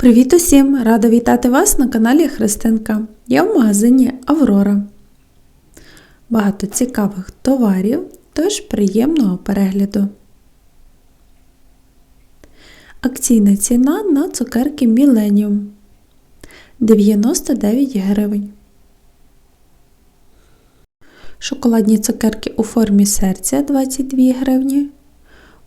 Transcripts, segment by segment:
Привіт усім! Рада вітати вас на каналі Христинка. Я в магазині Аврора. Багато цікавих товарів, тож приємного перегляду. Акційна ціна на цукерки Millennium 99 гривень. Шоколадні цукерки у формі серця 22 гривні.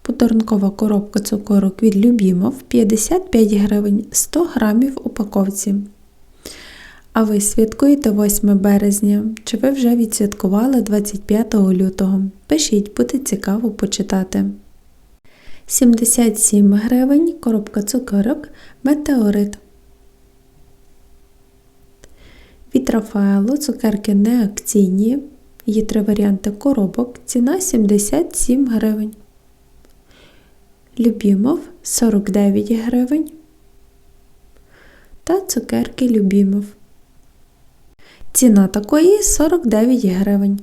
Подарункова коробка цукорок від Любімов 55 гривень 100 грамів упаковці. А ви святкуєте 8 березня? Чи ви вже відсвяткували 25 лютого? Пишіть, буде цікаво почитати. 77 гривень коробка цукорок Метеорит. Від Рафаелу цукерки не акційні. Є три варіанти коробок. Ціна 77 гривень. Любімов 49 гривень та цукерки Любімов. Ціна такої 49 гривень.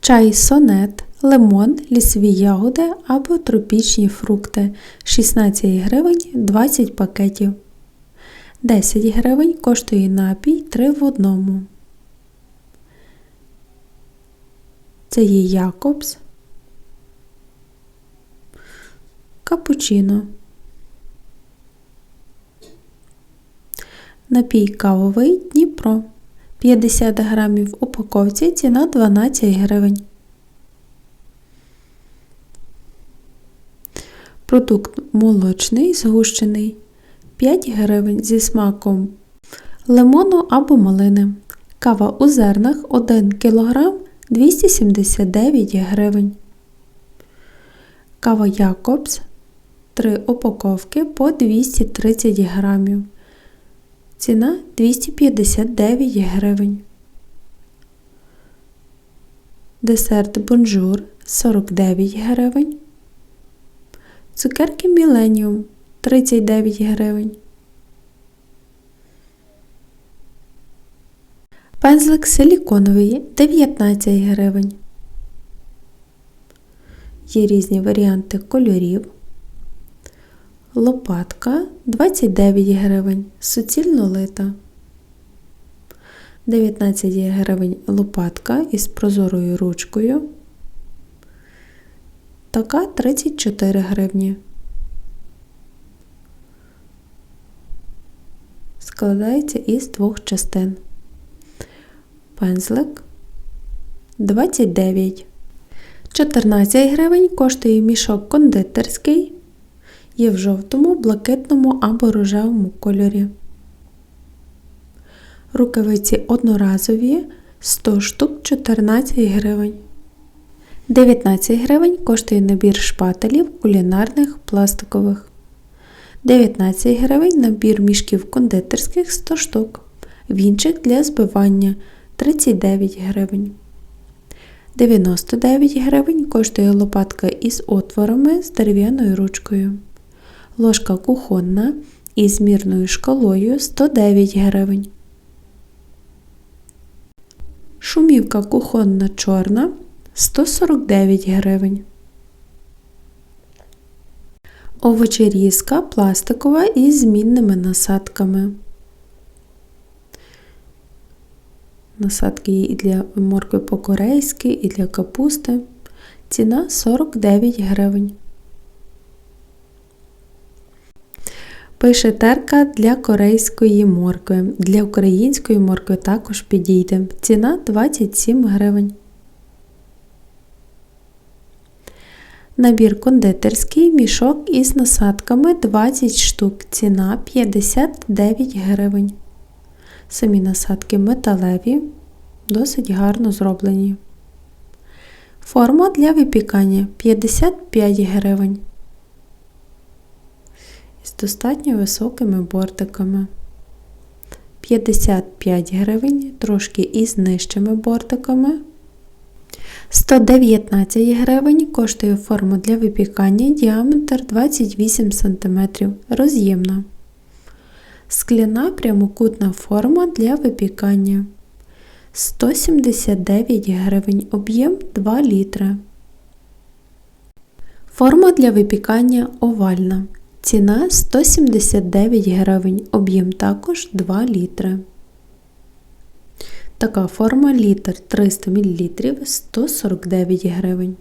Чай сонет, лимон, лісові ягоди або тропічні фрукти 16 гривень 20 пакетів. 10 гривень коштує напій 3 в одному. Це є Якобс. Капучино. Напій кавовий Дніпро. 50 грамів в упаковці ціна 12 гривень. Продукт молочний, згущений 5 гривень зі смаком лимону або малини. Кава у зернах 1 кг 279 гривень. Кава Якобс 3 упаковки по 230 грамів. Ціна 259 гривень. Десерт бонжур 49 гривень. Цукерки Міленіум 39 гривень. Пензлик силіконовий 19 гривень. Є різні варіанти кольорів. Лопатка 29 гривень, суцільно лита. 19 гривень лопатка із прозорою ручкою. Така 34 гривні. Складається із двох частин. Пензлик 29. 14 гривень коштує мішок кондитерський. Є в жовтому, блакитному або рожевому кольорі. Рукавиці одноразові 100 штук 14 гривень. 19 гривень коштує набір шпателів кулінарних пластикових. 19 гривень набір мішків кондитерських 100 штук. Вінчик для збивання 39 гривень. 99 гривень коштує лопатка із отворами з дерев'яною ручкою. Ложка кухонна із мірною шкалою 109 гривень. Шумівка кухонна чорна 149 гривень. Овочерізка пластикова із змінними насадками. Насадки є і для моркви по-корейськи, і для капусти. Ціна 49 гривень. Пише терка для корейської моркви. Для української моркви також підійде. Ціна 27 гривень. Набір кондитерський мішок із насадками 20 штук. Ціна 59 гривень. Самі насадки металеві, досить гарно зроблені. Форма для випікання 55 гривень. Достатньо високими бортиками. 55 гривень, трошки із нижчими бортиками. 119 гривень коштує форма для випікання діаметр 28 см. Роз'ємна. Скляна прямокутна форма для випікання. 179 гривень, об'єм 2 літри. Форма для випікання овальна. Ціна 179 гривень. Об'єм також 2 літри. Така форма літр 300 мл 149 гривень.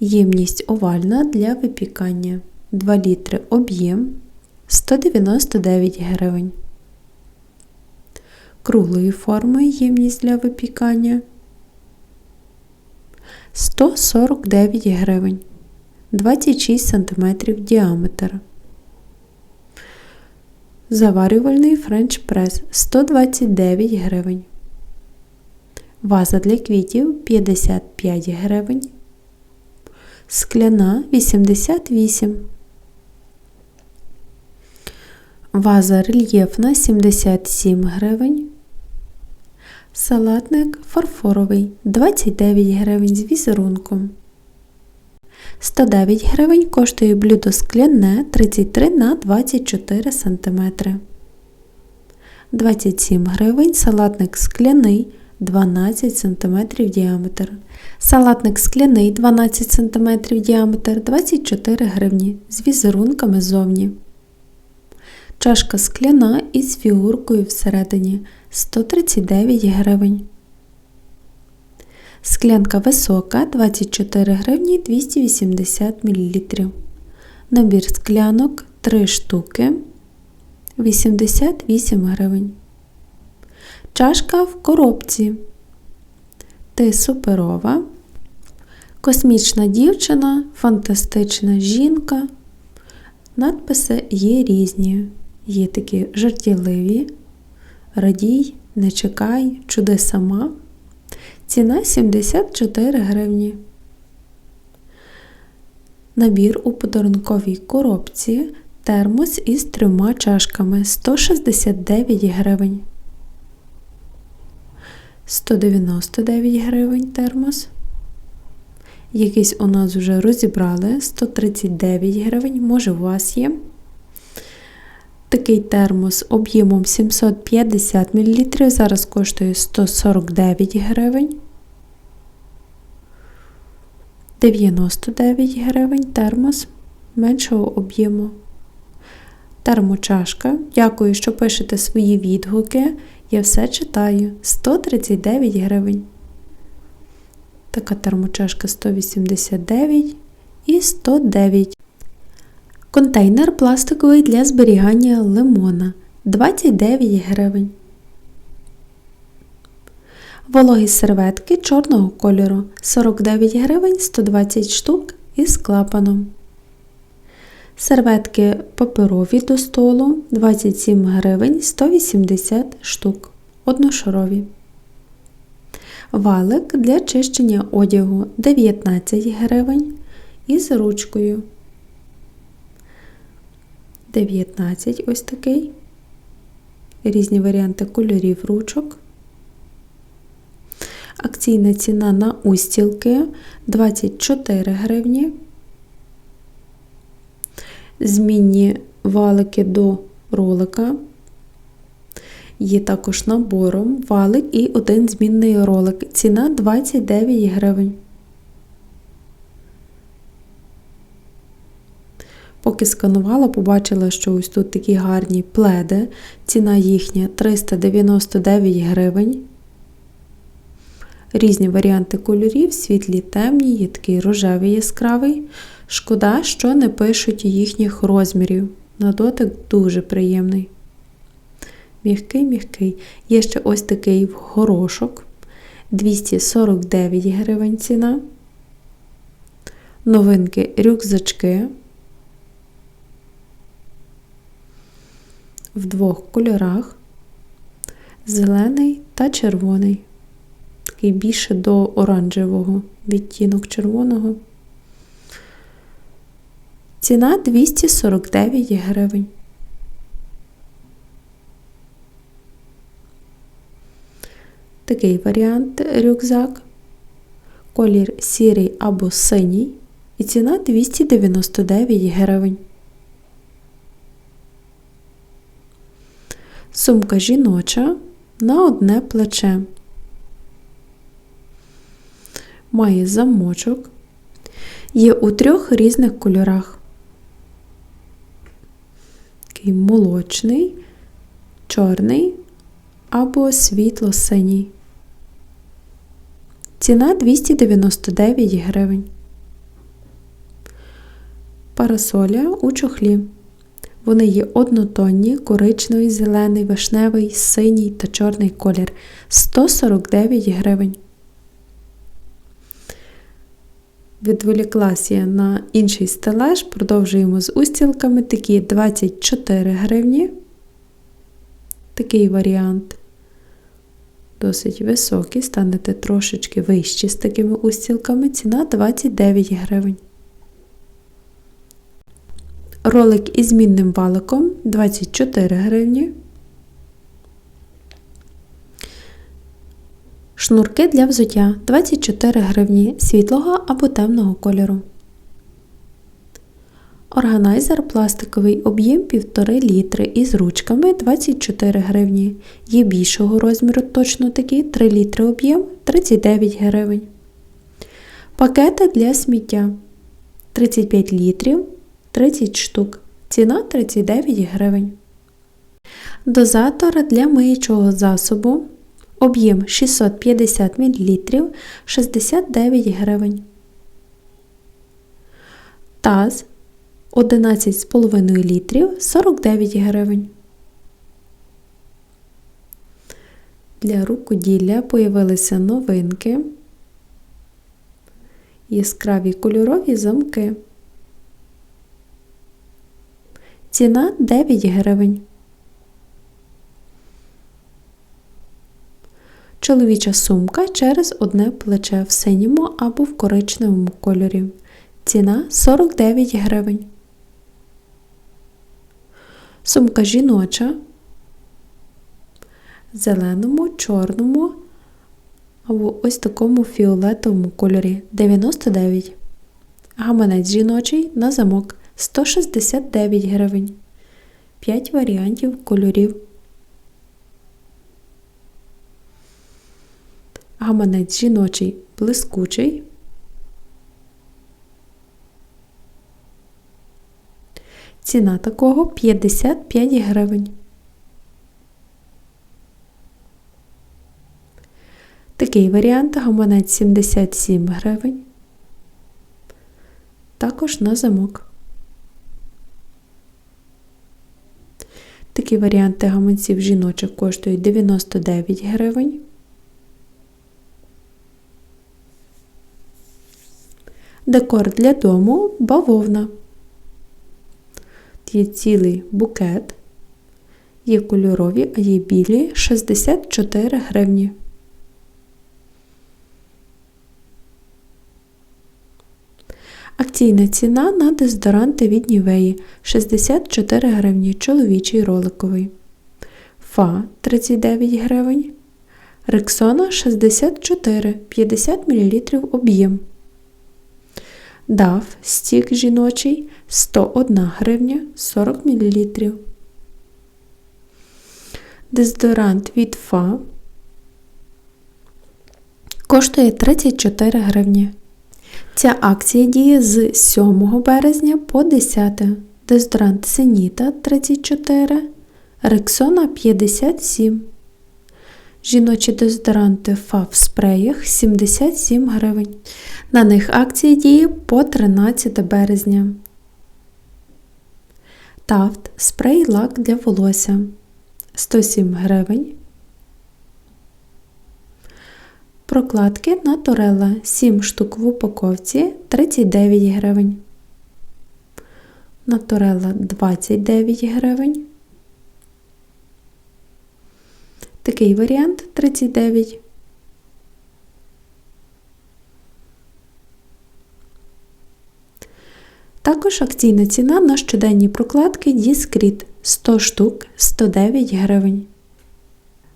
Ємність овальна для випікання 2 літри об'єм 199 гривень. Круглої форми ємність для випікання 149 гривень 26 см діаметр. Заварювальний френч прес 129 гривень. Ваза для квітів 55 гривень. Скляна 88. Ваза рельєфна 77 гривень. Салатник фарфоровий 29 гривень з візерунком. 109 гривень коштує блюдо скляне 33 на 24 см. 27 гривень салатник скляний 12 см діаметр. Салатник скляний 12 см діаметр 24 гривні з візерунками зовні. Чашка скляна із фігуркою всередині 139 гривень. Склянка висока 24 гривні 280 мл. Набір склянок 3 штуки 88 гривень. Чашка в коробці. Ти суперова. Космічна дівчина, фантастична жінка. Надписи є різні. Є такі жартівливі. Радій, не чекай, чуди сама. Ціна 74 гривні. Набір у подарунковій коробці термос із трьома чашками 169 гривень. 199 гривень термос. Якийсь у нас вже розібрали 139 гривень, може у вас є. Такий термос об'ємом 750 мл зараз коштує 149 гривень. 99 гривень термос меншого об'єму. Термочашка. Дякую, що пишете свої відгуки. Я все читаю. 139 гривень. Така термочашка 189 і 109. Контейнер пластиковий для зберігання лимона 29 гривень. Вологі серветки чорного кольору 49 гривень 120 штук із клапаном. Серветки паперові до столу 27 гривень 180 штук. Одношарові. Валик для чищення одягу 19 гривень із ручкою. 19 ось такий. Різні варіанти кольорів ручок. Акційна ціна на устілки 24 гривні. Змінні валики до ролика. Є також набором валик і один змінний ролик. Ціна 29 гривень. Поки сканувала, побачила, що ось тут такі гарні пледи. Ціна їхня 399 гривень. Різні варіанти кольорів, світлі, темні, є такий рожевий яскравий. Шкода, що не пишуть їхніх розмірів. На дотик дуже приємний. М'який-м'який. Є ще ось такий горошок. 249 гривень ціна. Новинки рюкзачки. В двох кольорах. Зелений та червоний. Такий більше до оранжевого відтінок червоного. Ціна 249 гривень. Такий варіант рюкзак. Колір сірий або синій. І ціна 299 гривень. Сумка жіноча на одне плече. Має замочок. Є у трьох різних кольорах. Такий молочний, чорний або світло-синій. Ціна 299 гривень. Парасоля у чохлі. Вони є однотонні, коричневий, зелений, вишневий, синій та чорний колір 149 гривень. Відволіклася я на інший стелаж, продовжуємо з устілками такі 24 гривні. Такий варіант досить високий, станете трошечки вищі з такими устілками. Ціна 29 гривень. Ролик із змінним валиком 24 гривні. Шнурки для взуття 24 гривні світлого або темного кольору. Органайзер пластиковий об'єм 1,5 літри із ручками 24 гривні. Є більшого розміру, точно такі 3 літри об'єм 39 гривень. Пакети для сміття 35 літрів 30 штук. Ціна 39 гривень. Дозатор для миючого засобу. Об'єм 650 мл 69 гривень. Таз 11,5 літрів 49 гривень. Для рукоділля появилися новинки. Яскраві кольорові замки. Ціна 9 гривень. Чоловіча сумка через одне плече в синьому або в коричневому кольорі. Ціна 49 гривень. Сумка жіноча. Зеленому, чорному або ось такому фіолетовому кольорі 99. Гаманець жіночий на замок 169 гривень. 5 варіантів кольорів. Гаманець жіночий блискучий. Ціна такого 55 гривень. Такий варіант гаманець 77 гривень. Також на замок. Такі варіанти гаманців жіночих коштують 99 гривень. Декор для дому бавовна. Є цілий букет. Є кольорові, а є білі 64 гривні. Акційна ціна на дезодоранти від Нівеї 64 гривні чоловічий роликовий. Фа 39 гривень. Рексона 64 50 мл об'єм. Дав стік жіночий 101 гривня 40 мл. Дезодорант від Фа коштує 34 гривні. Ця акція діє з 7 березня по 10. Дезодорант Сеніта 34, Рексона 57. Жіночі дезодоранти ФА в спреях 77 гривень. На них акція діє по 13 березня. Тафт спрей лак для волосся 107 гривень. Прокладки Наторелла 7 штук в упаковці 39 гривень. Наторелла 29 гривень. Такий варіант 39. Також акційна ціна на щоденні прокладки Discreet 100 штук 109 гривень.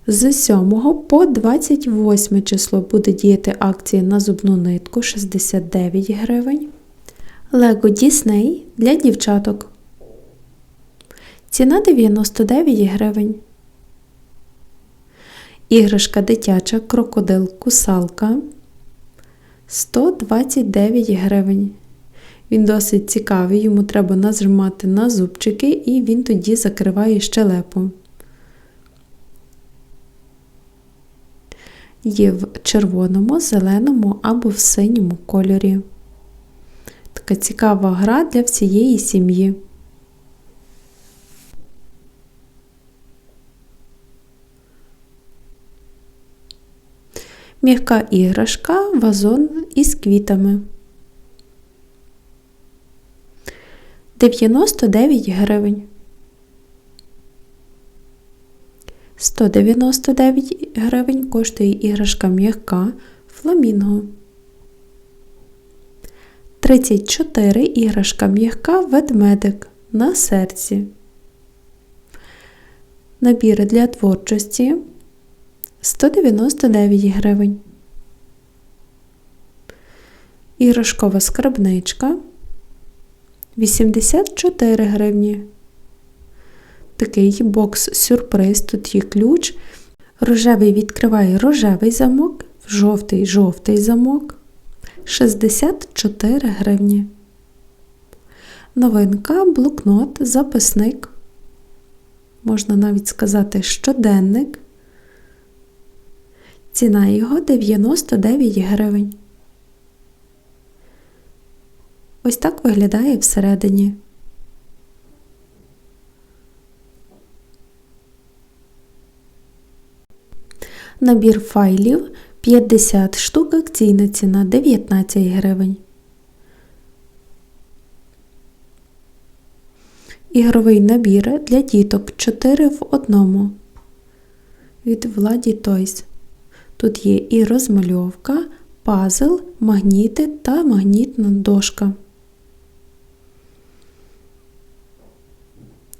З 7 по 28 число буде діяти акція на зубну нитку 69 гривень. Lego Disney для дівчаток. Ціна 99 гривень. Іграшка дитяча крокодил кусалка 129 гривень. Він досить цікавий, йому треба нажимати на зубчики і він тоді закриває щелепу. Є в червоному, зеленому або в синьому кольорі. Така цікава гра для всієї сім'ї. М'яка іграшка, вазон із квітами. 99 гривень. 199 гривень коштує іграшка м'яка фламінго. 34 іграшка м'яка ведмедик на серці. Набіри для творчості 199 гривень. Іграшкова скарбничка 84 гривні. Такий бокс-сюрприз. Тут є ключ. Рожевий відкриває рожевий замок, жовтий жовтий замок. 64 гривні. Новинка, блокнот, записник. Можна навіть сказати щоденник. Ціна його 99 гривень. Ось так виглядає всередині. Набір файлів 50 штук, акційна ціна 19 гривень. Ігровий набір для діток 4 в одному від Владі Тойс. Тут є і розмальовка, пазл, магніти та магнітна дошка.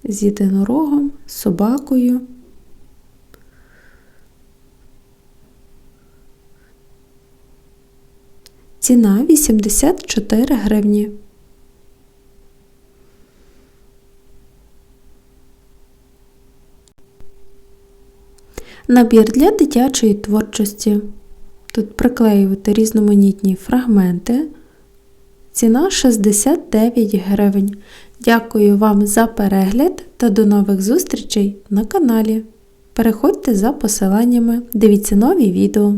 З єдинорогом, собакою. Ціна 84 гривні. Набір для дитячої творчості. Тут приклеювати різноманітні фрагменти. Ціна 69 гривень. Дякую вам за перегляд та до нових зустрічей на каналі. Переходьте за посиланнями, дивіться нові відео.